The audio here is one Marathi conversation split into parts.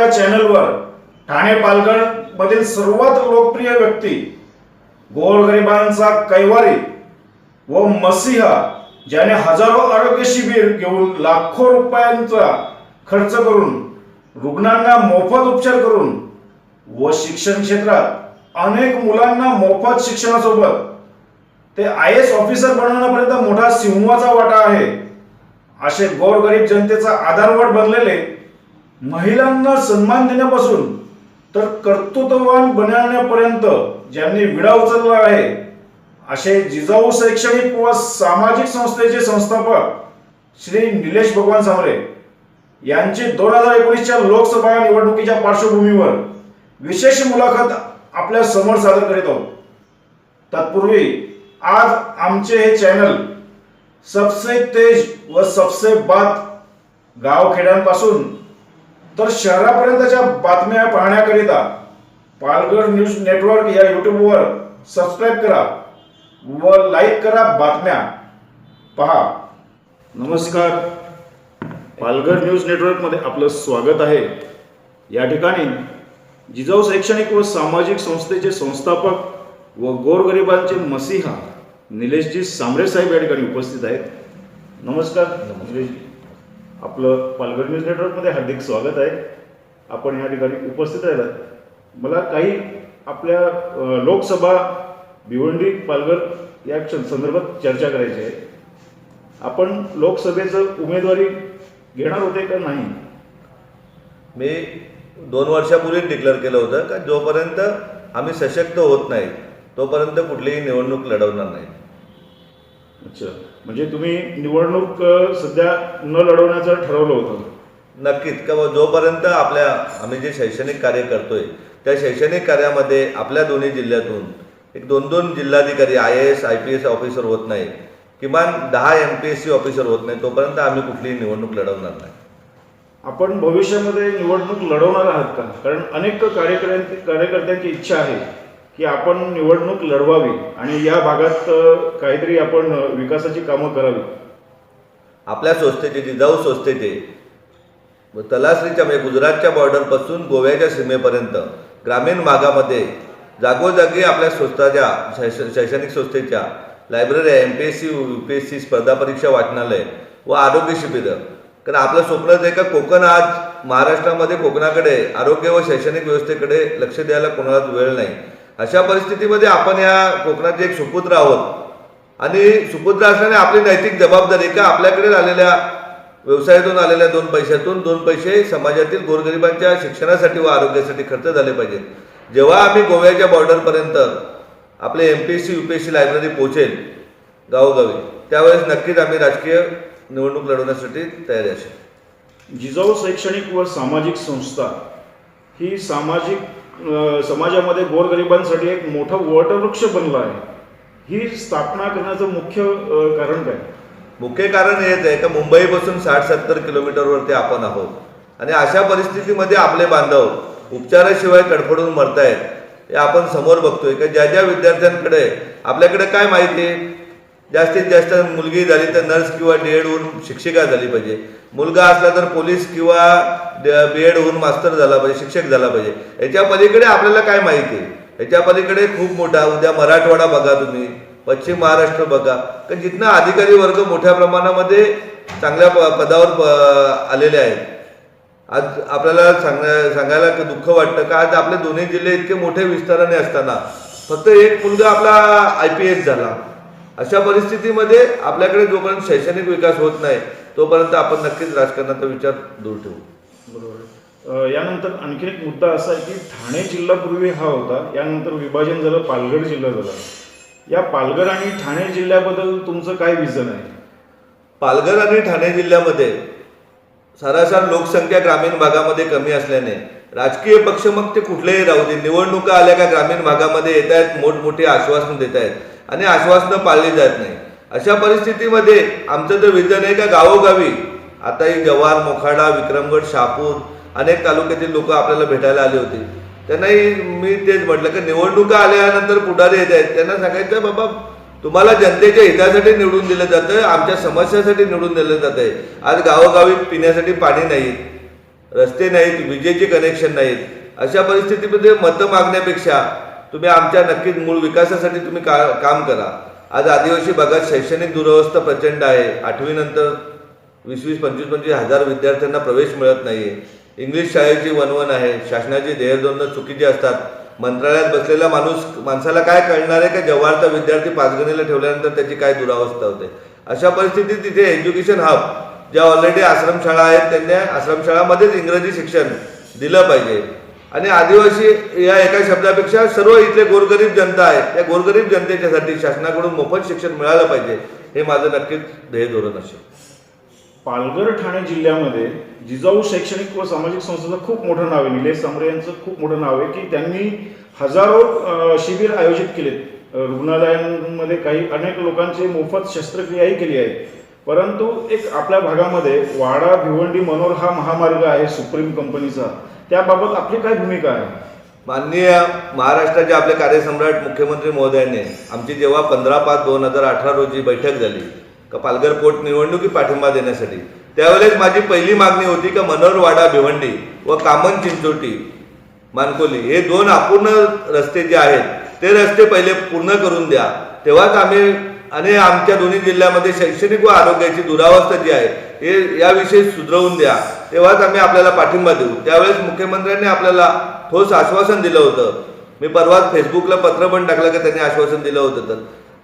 आपल्या चॅनलवर ठाणे पालघर मधील सर्वात लोकप्रिय व्यक्ती गोरगरिबांचा कैवारी व मसीहा ज्याने हजारो आरोग्य शिबिर घेऊन लाखो रुपयांचा खर्च करून रुग्णांना मोफत उपचार करून व शिक्षण क्षेत्रात अनेक मुलांना मोफत शिक्षणासोबत ते आय एस ऑफिसर बनवण्यापर्यंत मोठा सिंहाचा वाटा आहे. असे गोरगरीब जनतेचा आधारवड बनलेले महिलांना सन्मान देण्यापासून तर कर्तृत्ववान बनवण्यापर्यंत ज्यांनी विडा उचलला आहे असे जिजाऊ शैक्षणिक व सामाजिक संस्थेचे संस्थापक श्री निलेश भगवान सामरे यांची दोन हजार एकोणीसच्या लोकसभा निवडणुकीच्या पार्श्वभूमीवर विशेष मुलाखत आपल्यासमोर सादर करीत आहोत. तत्पूर्वी आज आमचे हे चॅनल सबसे तेज व सबसे बात गावखेड्यांपासून तर शहरापर्यंतच्या बातम्या पाहण्याकरिता पालघर न्यूज नेटवर्क या यूट्यूबवर सबस्क्राईब करा व लाईक करा बातम्या. पहा. नमस्कार. पालघर न्यूज नेटवर्कमध्ये आपलं स्वागत आहे. या ठिकाणी जिजाऊ शैक्षणिक व सामाजिक संस्थेचे संस्थापक व गोरगरिबांचे मसीहा निलेशजी सांबरे साहेब या ठिकाणी उपस्थित आहेत. नमस्कार. निलेशजी आपलं पालघर न्यूज नेटवर्कमध्ये हार्दिक स्वागत आहे. आपण या ठिकाणी उपस्थित राहिलात. मला काही आपल्या लोकसभा भिवंडी पालघर या क्ष- संदर्भात चर्चा करायची आहे. आपण लोकसभेचं उमेदवारी घेणार होते का नाही? मी दोन वर्षापूर्वी डिक्लेअर केलं होतं का जोपर्यंत आम्ही सशक्त होत नाही तोपर्यंत कुठलीही निवडणूक लढवणार नाही. अच्छा. म्हणजे तुम्ही निवडणूक सध्या न लढवण्याचं ठरवलं होतं. नक्कीच. का जोपर्यंत आपल्या आम्ही जे शैक्षणिक कार्य करतोय त्या शैक्षणिक कार्यामध्ये आपल्या दोन्ही जिल्ह्यातून एक दोन दोन जिल्हाधिकारी I A S I P S officer होत नाही. किमान दहा M P S C officer होत नाही. तोपर्यंत आम्ही कुठलीही निवडणूक लढवणार नाही. आपण भविष्यामध्ये निवडणूक लढवणार आहात का? कारण अनेक कार्यकर्त्यांची कार्यकर्त्यांची इच्छा आहे. की आपण निवडणूक लढवावी आणि या भागात काहीतरी आपण विकासाची कामं करावी. आपल्या संस्थेचे जिजाऊ संस्थेचे तलासरीच्या म्हणजे गुजरातच्या बॉर्डरपासून गोव्याच्या सीमेपर्यंत ग्रामीण भागामध्ये जागोजागी आपल्या संस्थाच्या शैक्षणिक संस्थेच्या library M P S C U P S C स्पर्धा परीक्षा वाचनालय व आरोग्य शिबिरं. कारण आपलं स्वप्नच आहे का कोकण आज महाराष्ट्रामध्ये कोकणाकडे आरोग्य व शैक्षणिक व्यवस्थेकडे लक्ष द्यायला कोणालाच वेळ नाही. अशा परिस्थितीमध्ये आपण या कोकणाचे एक सुपुत्र आहोत. आणि सुपुत्र असल्याने आपली नैतिक जबाबदारी का आपल्याकडे आलेल्या व्यवसायातून आलेल्या दोन पैशातून दोन पैसे समाजातील गोरगरिबांच्या शिक्षणासाठी व आरोग्यासाठी खर्च झाले पाहिजेत. जेव्हा आम्ही गोव्याच्या बॉर्डरपर्यंत आपले M P S C U P S C library पोहोचेल गावोगावी त्यावेळेस नक्कीच आम्ही राजकीय निवडणूक लढवण्यासाठी तयारी असेल. जिजाऊ शैक्षणिक व सामाजिक संस्था ही सामाजिक समाजामध्ये गोरगरिबांसाठी एक मोठं वटवृक्ष बनलं आहे. ही स्थापना करण्याचं मुख्य कारण काय? मुख्य कारण हेच आहे का मुंबईपासून साठ सत्तर किलोमीटरवरती आपण आहोत. आणि अशा परिस्थितीमध्ये आपले बांधव उपचाराशिवाय कडफडून मरतायत हे आपण समोर बघतोय. का ज्या ज्या विद्यार्थ्यांकडे आपल्याकडे काय माहिती? आहे जास्तीत जास्त मुलगी झाली तर नर्स किंवा डी एड होऊन शिक्षिका झाली पाहिजे. मुलगा असला तर पोलीस किंवा बी एड होऊन मास्तर झाला पाहिजे शिक्षक झाला पाहिजे. याच्या पलीकडे आपल्याला काय माहिती आहे? याच्या पलीकडे खूप मोठा उद्या मराठवाडा बघा तुम्ही पश्चिम महाराष्ट्र बघा. कारण जिथनं अधिकारी वर्ग मोठ्या प्रमाणामध्ये चांगल्या प- पदावर आलेले आहेत. आज आपल्याला सांगण्या सांगायला दुःख वाटतं का? आज आपले दोन्ही जिल्हे इतके मोठे विस्ताराने असताना. फक्त एक मुलगा आपला आय पी एस झाला. अशा परिस्थितीमध्ये आपल्याकडे जोपर्यंत शैक्षणिक विकास होत नाही तोपर्यंत आपण नक्कीच राजकारणाचा विचार दूर ठेवू. बरोबर. यानंतर आणखी एक मुद्दा असा आहे की ठाणे जिल्हा पूर्वी हा होता यानंतर विभाजन झालं पालघर जिल्हा झाला. या पालघर आणि ठाणे जिल्ह्याबद्दल तुमचं काय विजन आहे? पालघर आणि ठाणे जिल्ह्यामध्ये सरासर लोकसंख्या ग्रामीण भागामध्ये कमी असल्याने राजकीय पक्ष मग ते कुठलेही राहू दे निवडणुका आल्या का ग्रामीण भागामध्ये येत आहेत मोठमोठी आश्वासनं देत आहेत आणि आश्वासनं पाळली जात नाही. अशा परिस्थितीमध्ये आमचं तर विजन आहे का गावोगावी? आता ही जव्हार मोखाडा विक्रमगड शहापूर अनेक तालुक्यातील लोक आपल्याला भेटायला आले होते. त्यांनाही मी तेच म्हटलं की निवडणुका आल्यानंतर पुढारी येत आहेत. त्यांना सांगायचं बाबा तुम्हाला जनतेच्या हितासाठी निवडून दिलं जातं आमच्या समस्यासाठी निवडून दिलं जात. आहे आज गावोगावी पिण्यासाठी पाणी नाही रस्ते नाहीत विजेचे कनेक्शन नाहीत. अशा परिस्थितीमध्ये मतं मागण्यापेक्षा तुम्ही आमच्या नक्कीच मूळ विकासासाठी तुम्ही का काम करा. आज आदिवासी भागात शैक्षणिक दुरवस्था प्रचंड आहे. आठवीनंतर वीस वीस पंचवीस पंचवीस हजार विद्यार्थ्यांना प्रवेश मिळत नाही आहे इंग्लिश शाळेची वनवन आहे. शासनाची ध्येयधोरणं चुकीची असतात. मंत्रालयात बसलेला माणूस माणसाला काय कळणार आहे का? जव्हारचा विद्यार्थी पाचगणीला ठेवल्यानंतर त्याची काय दुरावस्था होते? अशा परिस्थितीत तिथे एज्युकेशन हब ज्या ऑलरेडी आश्रमशाळा आहेत त्यांनी आश्रमशाळामध्येच इंग्रजी शिक्षण दिलं पाहिजे. आणि आदिवासी या एका शब्दापेक्षा सर्व इथले गोरगरीब जनता आहे त्या गोरगरीब जनतेच्यासाठी शासनाकडून मोफत शिक्षण मिळालं पाहिजे हे माझं नक्कीच ध्येय धोरण असेल. पालघर ठाणे जिल्ह्यामध्ये जिजाऊ शैक्षणिक व सामाजिक संस्थेचं खूप मोठं नाव आहे. निलेश सांबरे यांचं खूप मोठं नाव आहे की त्यांनी हजारो शिबिर आयोजित केलेत. रुग्णालयांमध्ये काही अनेक लोकांची मोफत शस्त्रक्रियाही केली आहे परंतु एक आपल्या भागामध्ये वाडा भिवंडी मनोर हा महामार्ग आहे सुप्रीम कंपनीचा. त्याबाबत आपली काय भूमिका आहे? माननीय महाराष्ट्राचे आपले कार्यसम्राट मुख्यमंत्री महोदयांनी आमची जेव्हा पंधरा पाच दोन हजार अठरा रोजी बैठक झाली का पालघर पोट निवडणुकी पाठिंबा देण्यासाठी त्यावेळेस माझी पहिली मागणी होती का मनोरवाडा भिवंडी व कामन चिंचोटी मानकोली हे दोन अपूर्ण रस्ते जे आहेत ते रस्ते पहिले पूर्ण करून द्या. तेव्हाच आम्ही आणि आमच्या दोन्ही जिल्ह्यामध्ये शैक्षणिक व आरोग्याची दुरावस्था जी आहे हे याविषयी सुधरवून द्या. तेव्हाच आम्ही आपल्याला पाठिंबा देऊ. त्यावेळेस मुख्यमंत्र्यांनी आपल्याला ठोस आश्वासन दिलं होतं. मी परवाच फेसबुकला पत्र पण टाकलं की त्यांनी आश्वासन दिलं होतं तर.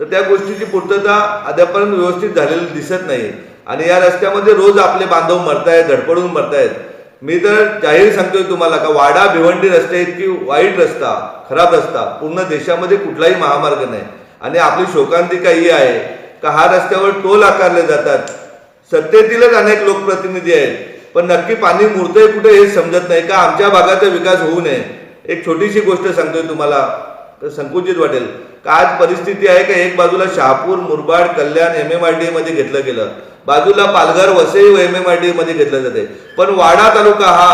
तर त्या गोष्टीची पूर्तता अद्यापर्यंत व्यवस्थित झालेली दिसत नाही आणि या रस्त्यामध्ये रोज आपले बांधव मरतायत धडपडून मरतायत. मी तर जाहीर सांगतोय तुम्हाला का वाडा भिवंडी रस्ते इतकी वाईट रस्ता खराब रस्ता. पूर्ण देशामध्ये कुठलाही महामार्ग नाही. आणि आपली शोकांतिका ही आहे का हा रस्त्यावर टोल आकारले जातात? सत्तेतीलच अनेक लोकप्रतिनिधी आहेत. पण नक्की पाणी मुरतंय कुठे हे समजत नाही का? आमच्या भागाचा विकास होऊ नये. एक छोटीशी गोष्ट सांगतोय तुम्हाला. तर संकुचित वाटेल. का आज परिस्थिती आहे का एक बाजूला Shahapur Murbad Kalyan M M R D मध्ये घेतलं गेलं. बाजूला पालघर वसई व एम एम आर डी मध्ये घेतलं जाते. पण वाडा तालुका हा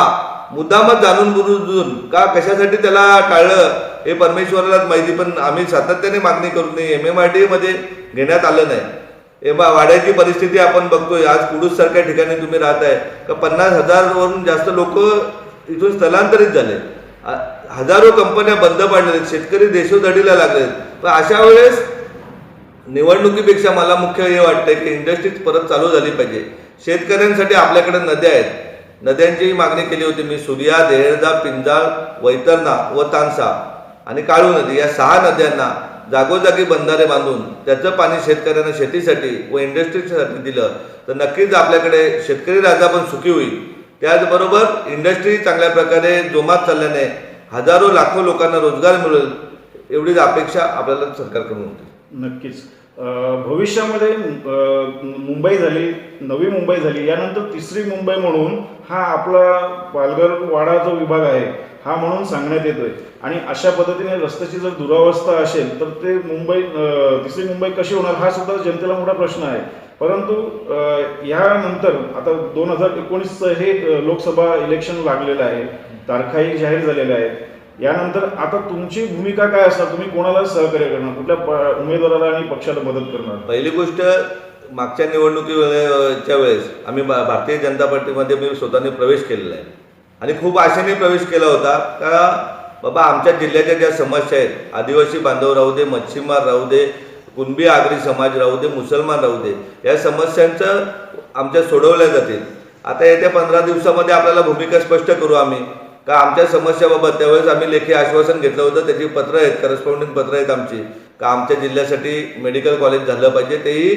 मुद्दामच जाणून बुजून का कशासाठी त्याला टाळलं हे परमेश्वरालाच माहिती पण आम्ही सातत्याने मागणी करून एम एम आर डी मध्ये घेण्यात आलं नाही. हे बा वाड्याची परिस्थिती आपण बघतोय. आज कुडूस सारख्या ठिकाणी तुम्ही राहताय. का पन्नास हजारवरून जास्त लोक इथून स्थलांतरित झाले? हजारो कंपन्या बंद पडल्या आहेत. शेतकरी देशोधडीला लागले पण अशा वेळेस निवडणुकीपेक्षा मला मुख्य हे वाटतंय की इंडस्ट्रीज परत चालू झाली पाहिजे. शेतकऱ्यांसाठी आपल्याकडे नद्या आहेत. नद्यांचीही मागणी केली होती मी सूर्या देहळदा पिंजाळ वैतरणा व तानसा आणि काळू नदी या सहा नद्यांना जागोजागी बंधारे बांधून त्याचं पाणी शेतकऱ्यांना शेतीसाठी व इंडस्ट्रीसाठी दिलं. तर नक्कीच आपल्याकडे शेतकरी राजा पण सुखी होईल. त्याचबरोबर इंडस्ट्री चांगल्या प्रकारे जोमात चालल्याने हजारो लाखो लोकांना रोजगार मिळेल एवढीच अपेक्षा आपल्याला सरकारकडून होती. नक्कीच. भविष्यामध्ये मुंबई झाली नवी मुंबई झाली यानंतर तिसरी मुंबई म्हणून हा आपला पालघर वाडा जो विभाग आहे हा म्हणून सांगण्यात येतोय. आणि अशा पद्धतीने रस्त्याची जर दुरावस्था असेल तर ते मुंबई तिसरी मुंबई कशी होणार हा सुद्धा जनतेला मोठा प्रश्न आहे. परंतु ह्यानंतर यानंतर आता दोन हजार एकोणीसचं हे लोकसभा इलेक्शन लागलेलं आहे तारखाही जाहीर झालेल्या आहेत. यानंतर आता तुमची भूमिका काय असणार? तुम्ही कोणाला सहकार्य करणार? कुठल्या प- उमेदवाराला आणि पक्षाला मदत करणार? पहिली गोष्ट मागच्या निवडणुकी वेळेच्या वेळेस आम्ही भा- भारतीय जनता पार्टीमध्ये मी स्वतःने प्रवेश केलेला आहे. आणि खूप आशेने प्रवेश केला होता का बाबा आमच्या जिल्ह्याच्या ज्या समस्या आहेत आदिवासी बांधव राहू दे मच्छीमार राहू दे कुणबी आगरी समाज राहू दे मुसलमान राहू दे या समस्यांचं आमच्या सोडवल्या जातील. आता येत्या पंधरा दिवसामध्ये आपल्याला भूमिका स्पष्ट करू आम्ही. का आमच्या समस्याबाबत त्यावेळेस आम्ही लेखी आश्वासन घेतलं होतं त्याची पत्र आहेत करस्पॉन्डिंग पत्र आहेत आमची. का आमच्या जिल्ह्यासाठी मेडिकल कॉलेज झालं पाहिजे तेही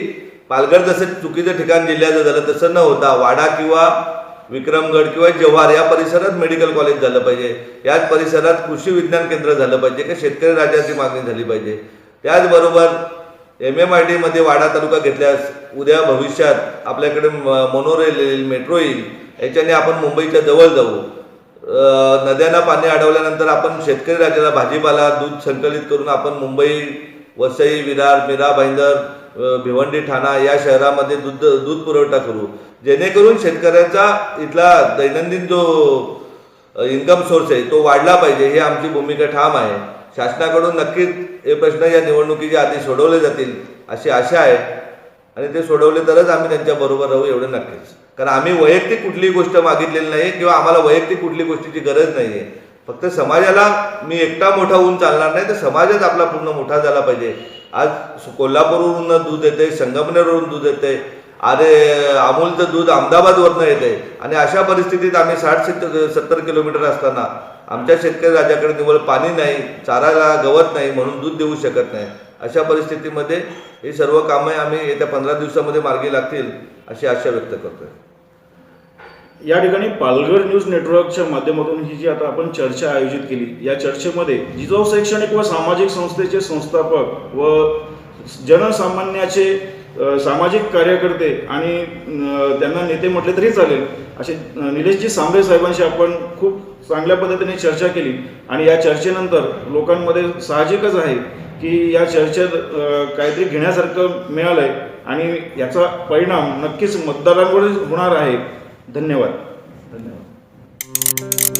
पालघर जसं चुकीचं ठिकाण जिल्ह्याचं झालं तसं न होता वाडा किंवा विक्रमगड किंवा जव्हार या परिसरात मेडिकल कॉलेज झालं पाहिजे. याच परिसरात कृषी विज्ञान केंद्र झालं पाहिजे का शेतकरी राज्याची मागणी झाली पाहिजे. त्याचबरोबर एम एम आय टीमध्ये वाडा तालुका घेतल्यास उद्या भविष्यात आपल्याकडे म- मोनोरेल येईल मेट्रो येईल. याच्याने आपण मुंबईच्या जवळ जाऊ. नद्यांना पाणी अडवल्यानंतर आपण शेतकरी राज्याला भाजीपाला दूध संकलित करून आपण मुंबई वसई विरार मीरा भाईंदर भिवंडी ठाणा या शहरामध्ये दूध दूध पुरवठा करू. जेणेकरून शेतकऱ्याचा इथला दैनंदिन जो इन्कम सोर्स आहे तो वाढला पाहिजे ही आमची भूमिका ठाम आहे. शासनाकडून नक्कीच हे प्रश्न या निवडणुकीच्या आधी सोडवले जातील अशी आशा आहे. आणि ते सोडवले तरच आम्ही त्यांच्याबरोबर राहू एवढं नक्कीच. कारण आम्ही वैयक्तिक कुठलीही गोष्ट मागितलेली नाही किंवा आम्हाला वैयक्तिक कुठली गोष्टीची गरज नाही आहे फक्त समाजाला मी एकटा मोठा होऊन चालणार नाही तर समाजच आपला पूर्ण मोठा झाला पाहिजे. आज कोल्हापूरवरून दूध येते संगमनेरवरून दूध येते अरे अमूलचं दूध अहमदाबादवरनं येते आणि अशा परिस्थितीत आम्ही साठ सत्तर सत्तर किलोमीटर असताना आमच्या शेतकरी राजाकडे निवड पाणी नाही चाराला गवत नाही म्हणून दूध देऊ शकत नाही. अशा परिस्थितीमध्ये ही सर्व कामे आम्ही येत्या पंधरा दिवसामध्ये मार्गी लागतील अशी आशा व्यक्त करतोय. या ठिकाणी पालघर न्यूज नेटवर्कच्या माध्यमातून ही जी आता आपण चर्चा आयोजित केली या चर्चेमध्ये जिजाऊ शैक्षणिक व सामाजिक संस्थेचे संस्थापक व जनसामान्याचे सामाजिक कार्यकर्ते आणि त्यांना नेते म्हटले तरी चालेल असे निलेशजी सांबरे साहेबांशी आपण खूप चांगल्या पद्धतीने चर्चा केली. आणि या चर्चेनंतर लोकांमध्ये साहजिकच आहे की या चर्चेत काहीतरी घेण्यासारखं मिळालंय आणि याचा परिणाम नक्कीच मतदारांवरच होणार आहे. धन्यवाद. धन्यवाद.